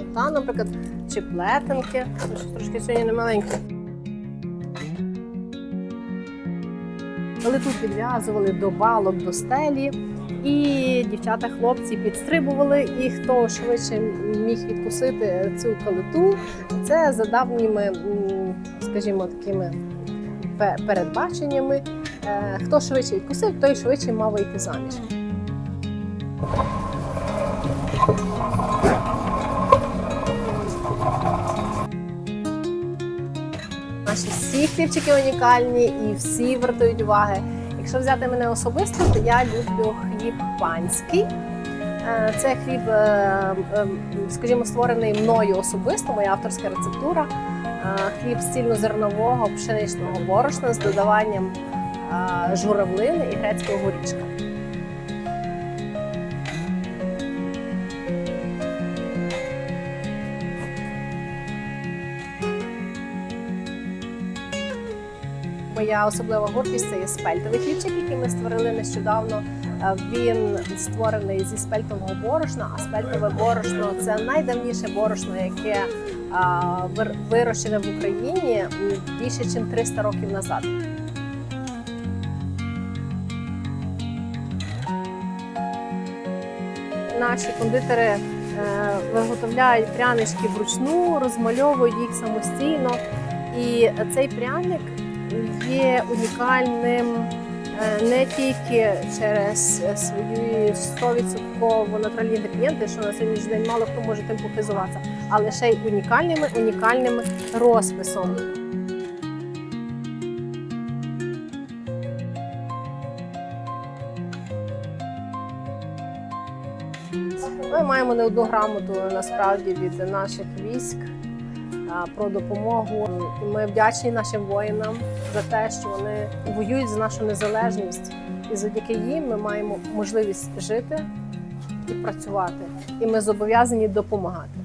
калита, наприклад, чи плетенки. Трошки сьогодні не маленьке. Калиту підв'язували до балок, до стелі. І дівчата-хлопці підстрибували, і хто швидше міг відкусити цю калиту, це за давніми, скажімо, такими передбаченнями. Е, Хто швидше відкусив, той швидше мав вийти заміж. Наші всі хлібчики унікальні і всі вартують уваги. Якщо взяти мене особисто, то я люблю хліб панський. Е, Це хліб, е, е, скажімо, створений мною особисто, моя авторська рецептура. Хліб з цільнозернового пшеничного борошна з додаванням журавлини і грецького горішка. Моя особлива гордість це є спельтовий хлібчик, який ми створили нещодавно. Е, Він створений зі спельтового борошна, а спельтове борошно це найдавніше борошно, яке е, вирощене в Україні більше ніж 300 років назад. Наші кондитери е, виготовляють прянички вручну, розмальовують їх самостійно. І цей пряник є унікальним е, не тільки через свої 100% натуральні інгредієнти, що на сьогоднішній день мало хто може тим похизуватися, але ще й унікальними унікальним розписом. Ми маємо не одну грамоту насправді від наших військ а, про допомогу. Ми вдячні нашим воїнам за те, що вони воюють за нашу незалежність. І завдяки їм ми маємо можливість жити і працювати. І ми зобов'язані допомагати.